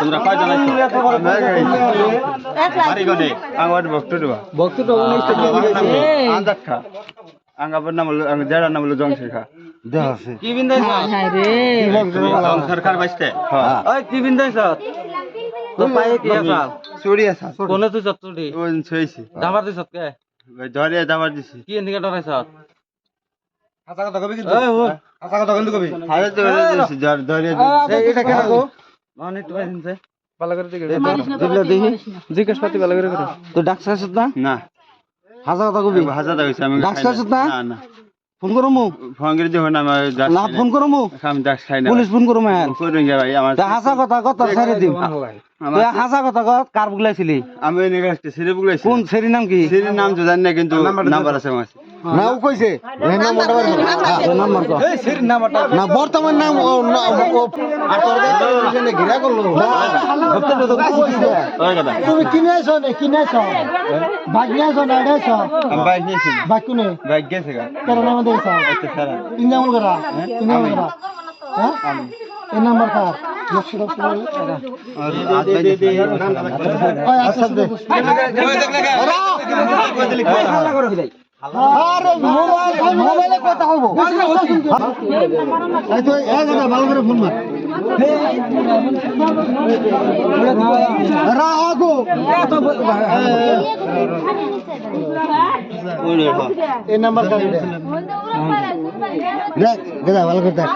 তোমরা কয়জন আছো? বাড়ি গনে আমার ভক্ত দেবা ভক্তটা উনিশটা আন্দাজ খা আঙ্গাবার নাম হলো জেডার নাম হলো জংশী খা কি বিন্দাইছ হায় রে। সংসার কার বাইতে হ্যাঁ। ওই কি বিন্দাইছ তো পায়ে কি আছা? চুরি আছে কোনে তুই চতুরি ওই ছইছি দাবার দিছ কে? ধরে দাবার দিছি। কি এদিকে ডরাইছ হাসা কথা কবি কিন্তু? ওই কথা কিন্তু কবি? হারে তো দিছি ধরে এটা কেন গো মানে একটু বাইরে ভালো করে দেখি। জিজ্ঞেস পাতি ভালো করে করে। তো ডাক্তার আছে না? না। হাজা কথা কবি? হাসা হইছে আমি ডাক্তার আছে না? না? না ফোন করো মু ফোন করে আমার না ফোন করো মু আমি ডাক খাই না। পুলিশ ফোন করো ম্যান করুন গে ভাই আমার হাসা কথা কথা ছেড়ে আমার তুই হাসা কথা কত? কার বুগলাইছিলি আমি এনে গাছতে সিরে বুগলাইছি কোন সেরি নাম কি? সিরির নাম তো জানি না কিন্তু নাম্বার আছে আমার কাছে। নাও কইছে না বর্তমান নাম ও না ও আর তোর ঘিরা করল তুমি কিনে আছো না কিনে আছো ভাগ নিয়ে আছো না এটা আছো আমি বাইক নিয়েছি ভাগ কোনে বাইক গেছে গা কেন নাম দিয়েছ আচ্ছা সারা তিন নাম করা নাম করা হ্যাঁ এই নাম্বার কার আচ্ছা মোবাইল মোবাইলে কথা হব এই তো এক কথা ভালো করে ফোন মার। রাগো। এই নাম্বার দেখ দাদা ভালো করে দেখ।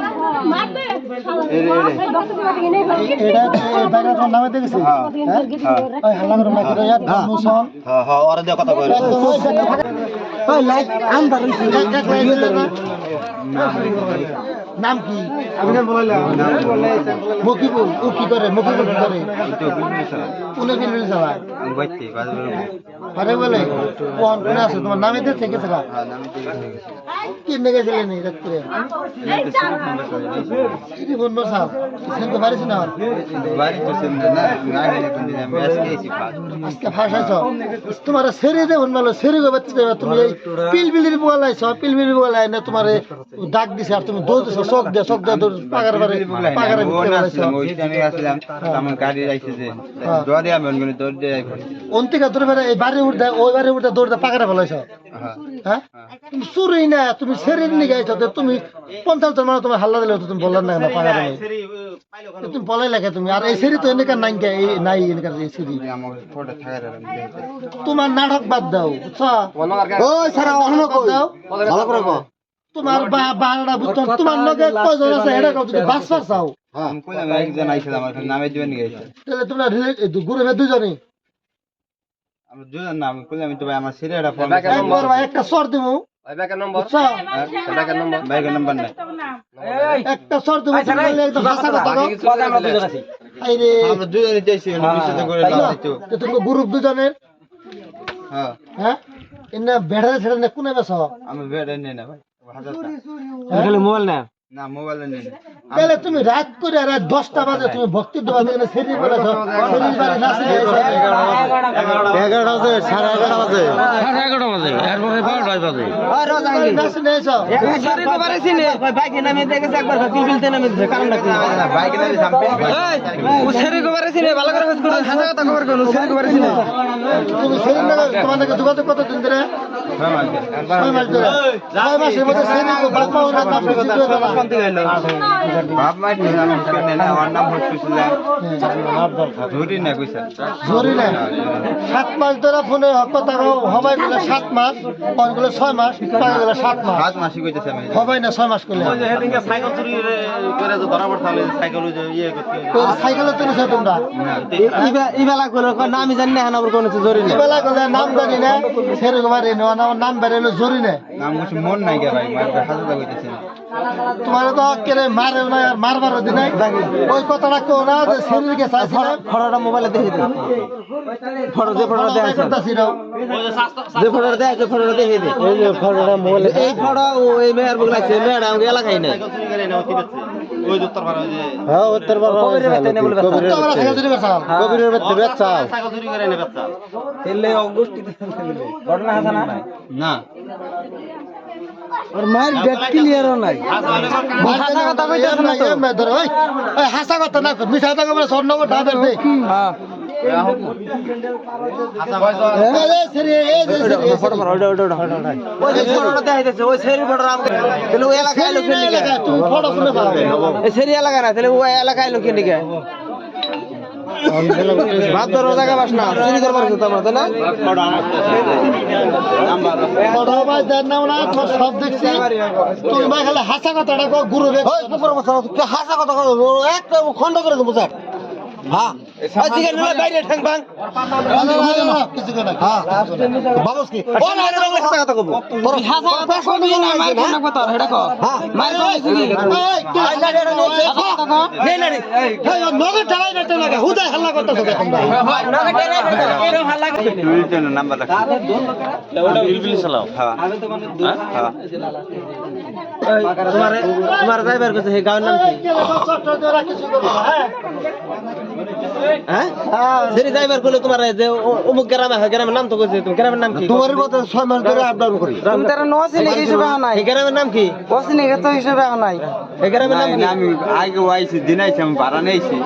হ্যাঁ। হ্যাঁ হ্যাঁ কথা নাম কি আমি বলাইলাম মকিবুল ও কি করে মকিবুল কি করে উনি বিল চালা আমি বাইতে বাজবে আরে বলে কোন কোন আছে তোমার নামে দিয়ে থেকে থাকা কি নেগে গেলে নি রাত্রে? কি বন্ধ সাহেব? সেন তো পারিস না কোন আজকে ফাস তোমার সেরে দে বন ভালো সেরে গো বাচ্চা দেবা তুমি এই পিলবিলির বলাইছ পিলবিলির বলাই না তোমার ডাক দিছে আর তুমি দৌড় দিছ শোক দে শোক দে দৌড় পাগার বারে পাগারে দৌড়ে দিয়ে অন্তিকা দৌড়ে এই বাড়ি উঠতে ওই বাড়ি উঠতে দৌড়তে পাগারে বলাইছ হ্যাঁ? হ্যাঁ। তুমি চুরি না তুমি নিয়ে গাইছ তুমি পঞ্চাশ জন মানুষ তোমার হাল্লা দিলে তুমি না কেন পাগারে নেই তুমি? বলাই লাগে তুমি আর এই সেরি তো এনেকার নাই কে এই নাই এনেকার এই সেরি তোমার নাটক বাদ দাও বুঝছ? ওই সারা অহনো কই দাও ভালো করে কো। তোমার বা বারোটা বুঝছ তোমার লগে কয়জন আছে এটা কও যদি বাস বাস চাও আমি কইলাম একজন আইছিল আমার নামে দিবেন গেছে তাহলে তোমরা গ্রুপে দুজনই। আমরা দুজন নাম কইলাম আমি তো ভাই আমার সিরিয়াটা ফোন একবার বা একটা সর দিমু। বুঝছ? বাইকের নাম্বার নাই। একটা সর দিমু। তুমি বললে একদম ভাষা কথা কও এই রে। আমরা দুজনে যাইছি বিশুদ্ধ করে? লাগাইতো তো। তুমি গ্রুপ দুজনের হ্যাঁ। হ্যাঁ? এনে বেড়া ছেড়ে না কোনে বেছ আমি বেড়ে নেই না ভাই হাজারটা খালি মোবাইল না না মোবাইলে নেই না। তাহলে তুমি রাত করে রাত দশটা বাজে তুমি ভক্তি সেরি সেরি বাড়ি নাচি এগারোটা বাজে সাড়ে এগারোটা বাজে। সাড়ে এগারোটা বাজে এরপরে বারোটায় বাজে। নাচি নিয়েছ বাইকে নামে দেখেছে একবার পিলপিলতে নামে দিছে কারণ বাইকে নামে সামনে। ও সেরে কো পারেছি না ভালো করে কথা খবর সেরে না তুমি সেরি না যোগাযোগ কত দিন ধরে? ছয় মাস ধরে। ছয় মাসের মধ্যে সেরি বাপ মা ওরা নাম কথা নাম সাত মাস ধরে ফোনে হবাই গেলে সাত মাস পর গেলে ছয় মাস পাই গেলে সাত মাস হাত মাসি কইতেছে আমি হবাই না ছয় মাস করলে সাইকেল চুরি করে তো ধরা সাইকেল ইয়ে করতে তুলেছো তোমরা ইবেলা কইলো না আমি জানি না হানাবর কোন জরি না বেলা গেলে নাম জানি না সেরে গোবারে নেওয়া আমার নাম বেরোলো জরি না নাম কিছু মন নাই গে ভাই মার হাজারটা কইতেছে। তোমার তো কেড়ে মারে না আর মারবারও দি নাই। ওই কথাটা কেউ না যে শরীরকে চাইছিলাম ফটোটা মোবাইলে দেখে দে ফটো যে ফটোটা দেখা আছে করতেছিলাম যে ফটোটা দেখা আছে ফটোটা দেখে দে এই যে ফটোটা মোবাইলে এই ফটো ও এই মেয়ের বুক লাগছে মেয়ের আমাকে এলাকায় নাই। না ওই উত্তর পাড়া ওই যে হ্যাঁ উত্তর কবিরের বেতে নেবল বেতা বেসাল কবিরের বেতে সাইকেল চুরি করে না বাচ্চা তেলে অগস্টি ঘটনা আছে না? না। ওর মায়ের ডেট ক্লিয়ারও নাই। হাসা কথা কইতেছ না তো ওই ওই হাসা কথা না মিছা কথা বলে দে হ্যাঁ সেরি ফটোটা আমাকে তাহলে ওই এলাকায় লোক নিকে। ভাত ধরো জায়গা বাস না। চুরি করবার কথা আমরা তাই না? হাসা কথাটা খন্ড করে দেবো স্যার। হ্যাঁ। হ্যাঁ হ্যাঁ। হ্যাঁ হ্যাঁ তোমার তোমার ড্রাইভার কাছে গাঁয়ের নাম কি হ্যাঁ? সেরি ড্রাইভার করলে তোমার যে অমুক গ্রামে হয় গ্রামের নাম তো কইছে তুমি। গ্রামের নাম কি? তোমার মতো ছয় মাস ধরে আপ করি। তুমি তারা নসি নাকি হিসেবে নাই। এই গ্রামের নাম কি? বসি নাকি তো হিসেবে নাই। এই গ্রামের নাম কি? আমি আগে আইছি দিন আমি ভাড়া নেইছি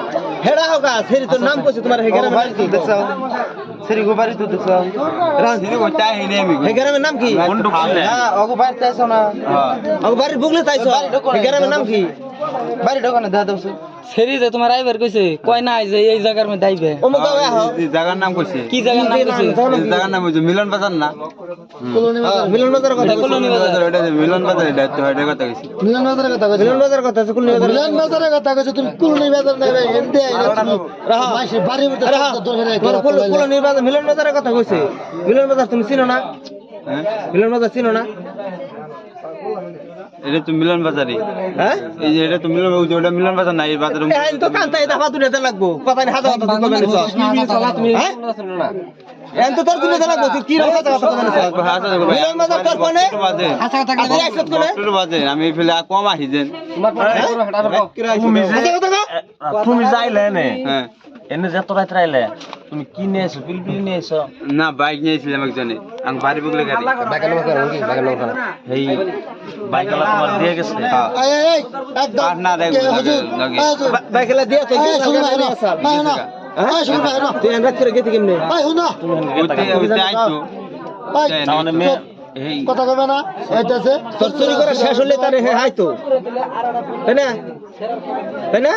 হেডা হোগা সেরি তোর নাম কইছে তোমার এই গ্রামের নাম কি? সেরি গো বাড়ি তো দেখছ। সিনে কো চাই নে আমি। এই গ্রামের নাম কি? হ্যাঁ বাড়ি না। হ্যাঁ বাড়ি বুগলে তাইছো এই গ্রামের নাম কি? বাড়ি দোকানে দাদা সেরি যে তোমার আইবার কইছে কয় না যে এই জায়গার মধ্যে আইবে? অমুক জায়গার নাম কইছে। কি জায়গার নাম কইছে? জায়গার নাম হইছে মিলন বাজার না? হ্যাঁ, মিলন বাজার কথা মিলন বাজার। এটা মিলন বাজার এটা তো এটা কথা কইছি। মিলন বাজারের কথা কইছো। মিলন বাজার কথা আছে কুলনি বাজার মিলন বাজারের কথা কইছো। তুমি কুলনি বাজার নাই ভাই এন্ডে আইলা তুমি। রাহা। মাসে বাড়ির মধ্যে হ্যাঁ, কুল- কুলনি বাজার মিলন বাজারের কথা কইছে। মিলন বাজার তুমি চিনো না? হ্যাঁ। মিলন বাজার চিনো না? এটা তো মিলন বাজারই। হ্যাঁ? এই যে এটা তো মিলন যে ওটা মিলন বাজার না এই বাজারে এখন তো কান্তা এটা হাত উঠাতে লাগবো। কথা নি হাজার কথা তুমি কবে নিছো হ্যাঁ তো তোর তুমি লাগবো তুই কি রকম কথা কথা মিলন বাজার তোর কোনে? বাজে। তুই আইছত কোনে ডক্টর বাজে। আমি ফেলে কম আহি যেন হাতে কথা কও। তুমি যাইলে নে হ্যাঁ। এনে যত রাত রাইলে তুমি কি নিয়ে এসো পিলপিলি নিয়ে এসো? না বাইক নিয়েছিলাম একজনে। আমি বাড়ি বুকলে গাড়ি। এই বাইকলা তোমার দিয়ে গেছে। এই এই এই একদম। আর না দেখব, কে হুজুর? লগে। এই হুজুর। বা- বাইকেলা দিয়ে তুই এই শুনুন ভাই না না এই শুনুন না তুই রাত করে গেতে কেমনে? এই না ওইতে ওইতে আইতো। এই তাহলে মেয়ে কথা কবে না? চুরি করে শেষ হলে তারে হে হাইতো। তাই না? তাই না?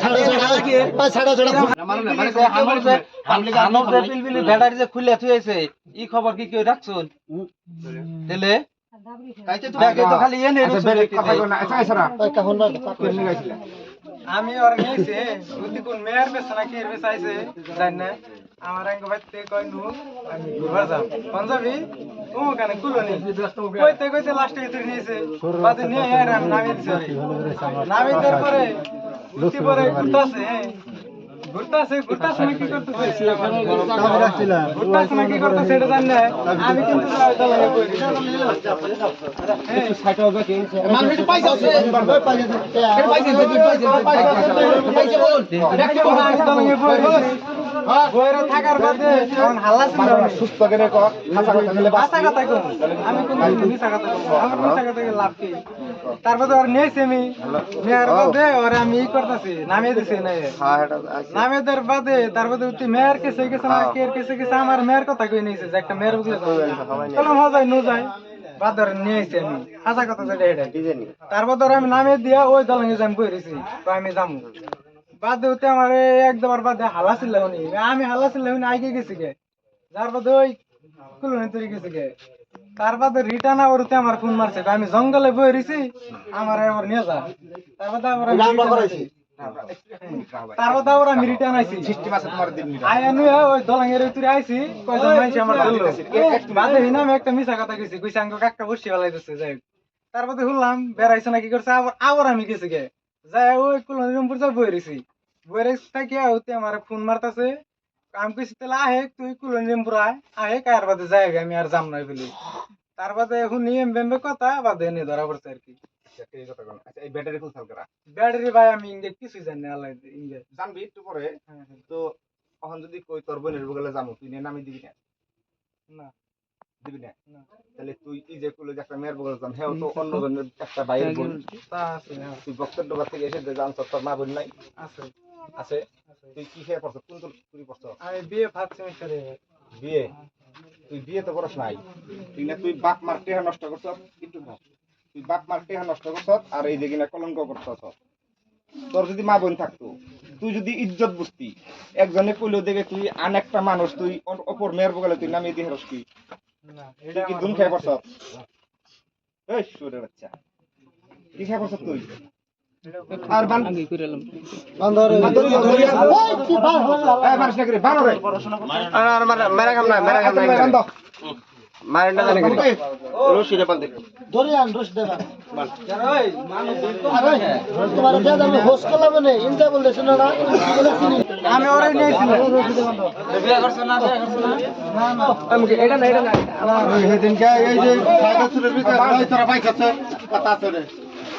ছাড়া ছাড়া এই ছাড়া ছাড়া পিলপিলি ব্যাটারি যে খুলে থুয়েছে ই খবর কি কেউ রাখছুন? তো আমি ওর নিয়েছি বুদ্ধি কোন মেয়ের বেছে নাকি এর বেছে আইছে জানি না। আমার আঙ্গ ভাইতে কই নু আমি ঘুরবা যাম। পাঞ্জাবি ও কুলনি কইতে কইতে লাস্টে ভিতরে নিয়েছে। বাদে নিয়ে আর আমি নামিয়ে দিছি। নামিয়ে দেওয়ার পরে উঠি পরে ঘুরতাছে ঘুরতাছে ঘুরতাছে না কি করতেছে? ঘুরতাছে না কি করতেছে এটা জানি না। আমি কিন্তু দলানে কই বইরা থাকার বাদে এখন হাল্লা সুস্থ করে হাসা কথা কম। আমি কোন মিশা কথা আমার মিশা কথা লাভ কি? তারপরে ওর নিয়েছি আমি। নেওয়ার বাদে ওরে আমি ই করতেছি নামিয়ে দিছি না নামিয়ে দেওয়ার বাদে তারপরে তুই মেয়ের কেসে গেছে না কে কেসে গেছে? আমার মেয়ের কথা কই নিয়েছে? যে একটা মেয়ের বুঝলে নু যাই নিয়েছি আমি। হাসা কথা যেটা এটা। তারপর ধরে আমি নামিয়ে দিয়া ওই দলঙ্গে যাই বই আমি যাব বাদে হতে আমার একদম বাদে হালা ছিল আমি হালা ছিল আগে গেছি গে। যার বাদে ওই কুলনি তৈরি গেছি গে। তার বাদে রিটার্ন আবার হতে আমার ফোন মারছে। আমি জঙ্গলে বই রয়েছি আমার আবার নিয়ে যা। তার বাদে আবার আমি return আইছি। তার বাদে আবার আমি রিটার্ন আইছি। আই আনু ওই দলাঙ্গের ভিতরে আইছি কয়জন মাইছে আমার ধরলো বাদে। হিনা আমি একটা মিছা কথা কইছি। কইছি আঙ্গ কাকটা বসে বেলাইতেছে যাই হোক। তার শুনলাম বেড়াইছে না কি করছে? আবার আবার আমি গেছি গে। যাই ওই কুলনিরমপুর যা বই রইছি থাকি হতে আমার ফোন মারতাছে। আমি কইছি তাহলে আহে তুই কুলনিরমপুর আয়। আহে কার বাদে যাই আমি আর যাম না বলি। তার বাদে এখন নিয়ে বেম্বে কথা বাদে এনে ধরা পড়ছে আর কি। ব্যাটারি ভাই আমি ইংরেজ কিছুই জানি না আল্লাহ ইংরেজ জানবি একটু পরে? তো এখন যদি কই তোর বোনের বগলে যাব তুই নামি দিবি না? না। দিবি না? তাহলে তুই এই যে কুলে যে একটা মেয়ের বগল যান হ্যাঁ তো অন্য জনের একটা বাইরের বোন। হ্যাঁ, তুই বক্তের ডোবা থেকে এসে যে জানছ তোর মা বোন নাই। আছে। আছে? তুই কি খেয়ে পড়ছ? কোন তোর তুই পড়ছ? আমি বিয়ে ফার্স্ট সেমিস্টারে। বিয়ে? তুই বিয়ে তো করস নাই। তুই না? তুই বাপ মার টেহা নষ্ট করছ? ভাব। তুই বাপ মার টেহা নষ্ট করছ আর এই দেখি না কলঙ্ক করছস তোর যদি মা বোন থাকতো তুই যদি ইজ্জত বুঝতি একজনে কইলেও দেখে তুই আন একটা মানুষ তুই অপর মেয়ের বগলে তুই নামিয়ে দিয়ে হরস কি না এটা কি দুন খেয়ে পড়ছ? এই সুরে বাচ্চা। কি খেয়ে পড়ছ তুই? আর বান আগে করে এলাম। ওই, কি বার হয়ে এই মারিস না করে বান আর মারা মারা কাম নাই মারা কাম না জানি বলে আমি ওরে নিয়েছিলাম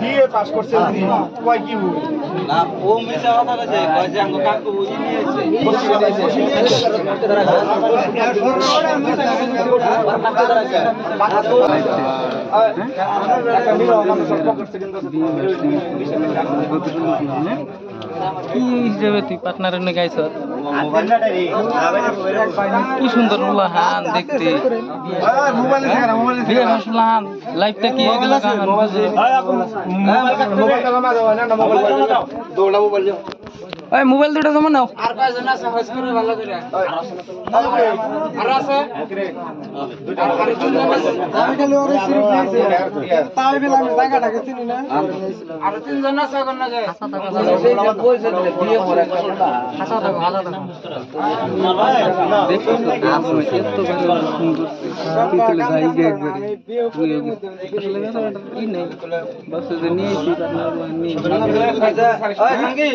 বিয়ে পাস করছে কয় কি হব ও কথা কয় যে কাকু নিয়েছে কি হিসেবে তুই সুন্দর উলাহান দেখতে। মোবাইল আছে না মোবাইল বিয়ে হাসলাম লাইফটা কি গেল ওই মোবাইল দুটো জমা নাও। মধ্যে কি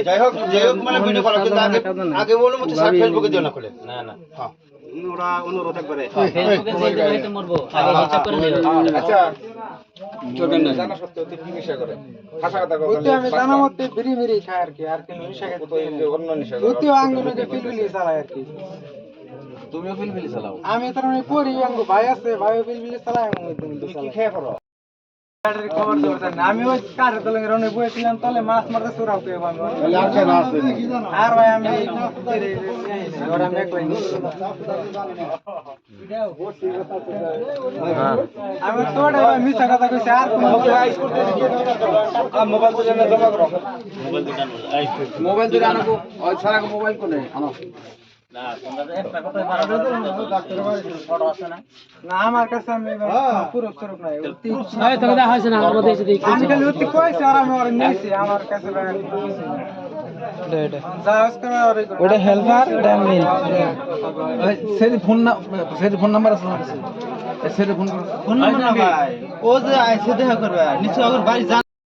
যাই হোক যাই হোক মানে ভিডিও কল কিন্তু আগে আগে বলে মতো ফেসবুকে দিও না খুলে না না। ওরা অনুরোধ একবারে। করে আচ্ছা। করে। করে তুমিও ফিলফিলি চালাও? আমি তার মানে আঙ্গু ভাই আছে ভাই পিলপিলি চালাই তুমি কি খেয়ে খবর তো জানি না। আমি ওই কাঠের তলে রনে বসেছিলাম তলে মাছ মারতে চুরাও কে আমি আর কেন আছে আর ভাই আমি কথা কইছি আর কোনো মোবাইল জমা করো। মোবাইল দুটো আনো ছাড়া মোবাইল কোনে? আনো। না আমার কাছে আমি পুরো স্বরূপ নাই দেখা হয়েছে না আমাদের আমি খালি অতি কইছি আর আমি ওরে নিয়েছি আমার কাছে ওটা হেল্পার মিল ফোন না ফোন নাম্বার আছে ফোন ফোন নাম্বার ও যে দেখা করবে। বাড়ি